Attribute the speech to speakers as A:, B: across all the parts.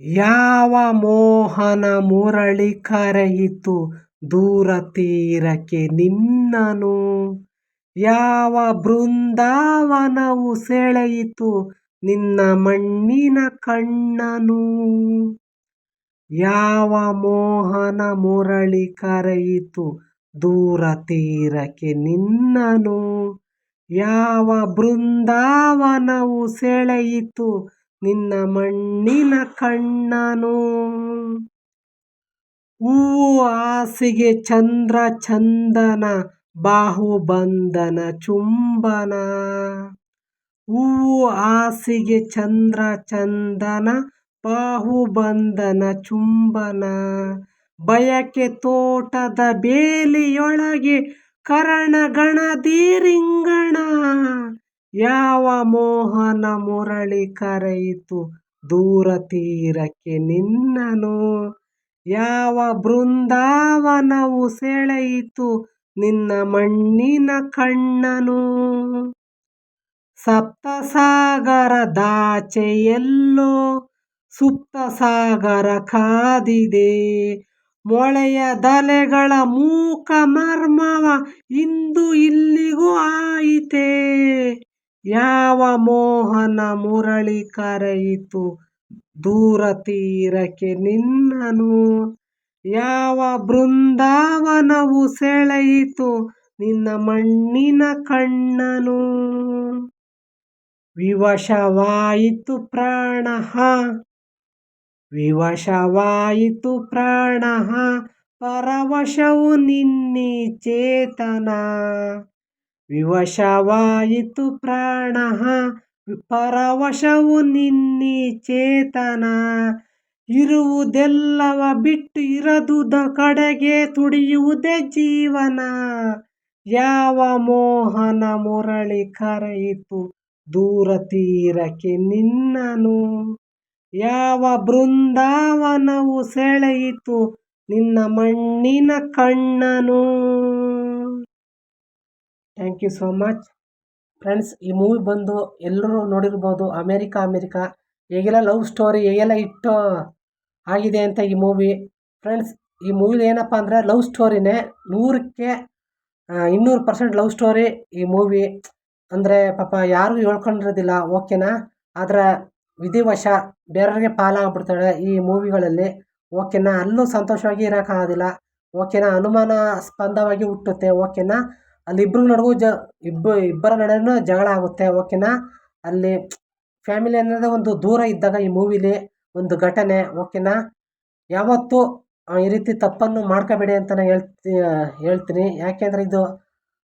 A: ಯಾವ ಮೋಹನ ಮುರಳಿ ಕರೆಯಿತು ದೂರ ತೀರಕ್ಕೆ ನಿನ್ನನು? ಯಾವ ಬೃಂದಾವನವು ಸೆಳೆಯಿತು ನಿನ್ನ ಮಣ್ಣಿನ ಕಣ್ಣನು? ಯಾವ ಮೋಹನ ಮುರಳಿ ಕರೆಯಿತು ದೂರ ತೀರಕ್ಕೆ ನಿನ್ನನು? ಯಾವ ಬೃಂದಾವನವು ಸೆಳೆಯಿತು ನಿನ್ನ ಮಣ್ಣಿನ ಕಣ್ಣನು. ಹೂವು ಹಾಸಿಗೆ ಚಂದ್ರ ಚಂದನ, ಬಾಹುಬಂಧನ ಚುಂಬನ. ಹೂವು ಹಾಸಿಗೆ ಚಂದ್ರ ಚಂದನ, ಬಾಹುಬಂಧನ ಚುಂಬನ. ಬಯಕೆ ತೋಟದ ಬೇಲಿಯೊಳಗೆ ಕರಣಗಣದಿ ರಿಂಗಣ. ಯಾವ ಮೋಹನ ಮುರಳಿ ಕರೆಯಿತು ದೂರ ತೀರಕ್ಕೆ ನಿನ್ನನು? ಯಾವ ಬೃಂದಾವನವು ಸೆಳೆಯಿತು ನಿನ್ನ ಮಣ್ಣಿನ ಕಣ್ಣನು? ಸಪ್ತಸಾಗರ ಎಲ್ಲೋ ಸುಪ್ತ ಸಾಗರ ಕಾದಿದೆ ಮೊಳೆಯದಲೆಗಳ ಮೂಕ ಮರ್ಮವ ಇಂದು ಇಲ್ಲಿಗೂ ಆಯಿತೆ. ಯಾವ ಮೋಹನ ಮುರಳಿ ಕರೆಯಿತು? ದೂರ ತೀರಕ್ಕೆ ನಿನ್ನನು. ಯಾವ ಬೃಂದಾವನವು ಸೆಳೆಯಿತು? ನಿನ್ನ ಮಣ್ಣಿನ ಕಣ್ಣನು. ವಿವಶವಾಯಿತು ಪ್ರಾಣ. ವಿವಶವಾಯಿತು ಪ್ರಾಣ. ಪರವಶವು ನಿನ್ನಿ ಚೇತನ. ವಿವಶವಾಯಿತು ಪ್ರಾಣ, ಪರವಶವು ನಿನ್ನಿ ಚೇತನ. ಇರುವುದೆಲ್ಲವ ಬಿಟ್ಟು ಇರದುದ ಕಡೆಗೆ ತುಡಿಯುವುದೇ ಜೀವನ. ಯಾವ ಮೋಹನ ಮುರಳಿ ಕರೆಯಿತು ದೂರ ತೀರಕ್ಕೆ ನಿನ್ನನು. ಯಾವ ಬೃಂದಾವನವು ಸೆಳೆಯಿತು ನಿನ್ನ ಮಣ್ಣಿನ ಕಣ್ಣನು. Thank you so much friends ಈ ಮೂವಿ ಬಂದು ಎಲ್ಲರೂ ನೋಡಿರ್ಬೋದು. America America. ಹೇಗೆಲ್ಲ ಲವ್ ಸ್ಟೋರಿ ಹೇಗೆಲ್ಲ ಇಟ್ಟು ಆಗಿದೆ ಅಂತ ಈ ಮೂವಿ ಫ್ರೆಂಡ್ಸ್ ಈ ಮೂವಿಲಿ ಏನಪ್ಪ ಅಂದರೆ ಲವ್ ಸ್ಟೋರಿನೇ ನೂರಕ್ಕೆ ಇನ್ನೂರು ಪರ್ಸೆಂಟ್ ಲವ್ ಸ್ಟೋರಿ ಈ ಮೂವಿ ಅಂದರೆ ಪಾಪ ಯಾರಿಗೂ ಹೇಳ್ಕೊಂಡಿರೋದಿಲ್ಲ ಓಕೆನಾ ಆದರೆ ವಿಧಿವಶ ಬೇರೆಯವ್ರಿಗೆ ಪಾಲಾಗ್ಬಿಡ್ತಾಳೆ ಈ ಮೂವಿಗಳಲ್ಲಿ ಓಕೆನಾ ಅಲ್ಲೂ ಸಂತೋಷವಾಗಿ ಇರೋಕ್ಕಾಗೋದಿಲ್ಲ ಓಕೆನಾ ಅನುಮಾನಾಸ್ಪದವಾಗಿ ಹುಟ್ಟುತ್ತೆ. ಓಕೆನಾ ಅಲ್ಲಿ ಇಬ್ಬರ ನಡುವೆ ಜ, ಇಬ್ಬ, ಇಬ್ಬರ ನಡುವೆನೂ ಜಗಳ ಆಗುತ್ತೆ ಓಕೆನಾ? ಅಲ್ಲಿ ಫ್ಯಾಮಿಲಿ ಅನ್ನೋದೇ ಒಂದು ದೂರ ಇದ್ದಾಗ ಈ ಮೂವಿಲಿ ಒಂದು ಘಟನೆ, ಓಕೆನಾ? ಯಾವತ್ತೂ ಈ ರೀತಿ ತಪ್ಪನ್ನು ಮಾಡ್ಕೋಬೇಡಿ ಅಂತ ಹೇಳ್ತಿ, ಹೇಳ್ತೀನಿ. ಯಾಕೆಂದರೆ ಇದು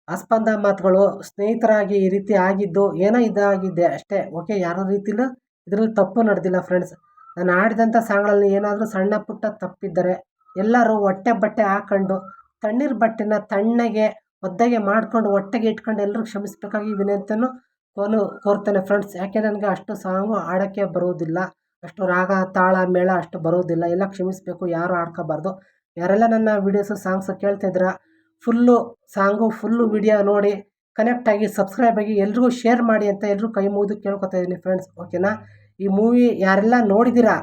A: ಆಸ್ಪಂದ ಮಾತುಗಳು, ಸ್ನೇಹಿತರಾಗಿ ಈ ರೀತಿ ಆಗಿದ್ದು, ಏನೋ ಇದಾಗಿದೆ ಅಷ್ಟೇ. ಓಕೆ, ಯಾರ ರೀತಿಲೂ ಇದರಲ್ಲಿ ತಪ್ಪು ನಡೆದಿಲ್ಲ ಫ್ರೆಂಡ್ಸ್ ನಾನು ಆಡಿದಂಥ ಸಾಂಗ್ಗಳಲ್ಲಿ ಏನಾದರೂ ಸಣ್ಣ ಪುಟ್ಟ ತಪ್ಪಿದ್ದರೆ ಎಲ್ಲರೂ ಹೊಟ್ಟೆ ಬಟ್ಟೆ ಹಾಕ್ಕೊಂಡು ತಣ್ಣೀರು ಬಟ್ಟೆನ ತಣ್ಣಗೆ ಒದ್ದಗೆ ಮಾಡಿಕೊಂಡು ಒಟ್ಟಿಗೆ ಇಟ್ಕೊಂಡು ಎಲ್ಲರೂ ಕ್ಷಮಿಸಬೇಕಾಗಿ ವಿನಂತಿಯನ್ನು ಕೋನು ಕೋರ್ತೇನೆ ಫ್ರೆಂಡ್ಸ್ ಯಾಕೆ ನನಗೆ ಅಷ್ಟು ಸಾಂಗು ಆಡೋಕ್ಕೆ ಬರೋದಿಲ್ಲ, ಅಷ್ಟು ರಾಗ, ತಾಳ, ಮೇಳ ಅಷ್ಟು ಬರೋದಿಲ್ಲ. ಎಲ್ಲ ಕ್ಷಮಿಸಬೇಕು, ಯಾರು ಆಡ್ಕೋಬಾರ್ದು ಯಾರೆಲ್ಲ ನನ್ನ ವೀಡಿಯೋಸು ಸಾಂಗ್ಸು ಕೇಳ್ತಿದ್ರ ಫುಲ್ಲು ಸಾಂಗು ಫುಲ್ಲು ವಿಡಿಯೋ ನೋಡಿ ಕನೆಕ್ಟ್ ಆಗಿ ಸಬ್ಸ್ಕ್ರೈಬ್ ಆಗಿ ಎಲ್ರಿಗೂ ಶೇರ್ ಮಾಡಿ ಅಂತ ಎಲ್ಲರೂ ಕೈ ಮುಗಿದು ಕೇಳ್ಕೊತಾ ಇದ್ದೀನಿ ಫ್ರೆಂಡ್ಸ್ ಓಕೆನಾ ಈ ಮೂವಿ ಯಾರೆಲ್ಲ ನೋಡಿದ್ದೀರಾ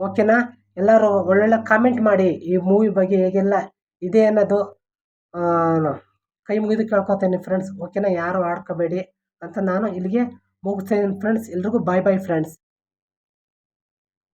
A: ಓಕೆನಾ ಎಲ್ಲರೂ ಒಳ್ಳೊಳ್ಳೆ ಕಾಮೆಂಟ್ ಮಾಡಿ ಈ ಮೂವಿ ಬಗ್ಗೆ ಹೇಗೆಲ್ಲ ಇದೆ ಅನ್ನೋದು ಕೈ ಮುಗಿದು ಕೇಳ್ಕೊತೇನೆ ಫ್ರೆಂಡ್ಸ್ ಓಕೆನಾ ಯಾರು ಆಡ್ಕೋಬೇಡಿ ಅಂತ ನಾನು ಇಲ್ಲಿಗೆ ಮುಗಿಸ್ತಾ ಫ್ರೆಂಡ್ಸ್ ಎಲ್ರಿಗೂ ಬಾಯ್ ಬಾಯ್ ಫ್ರೆಂಡ್ಸ್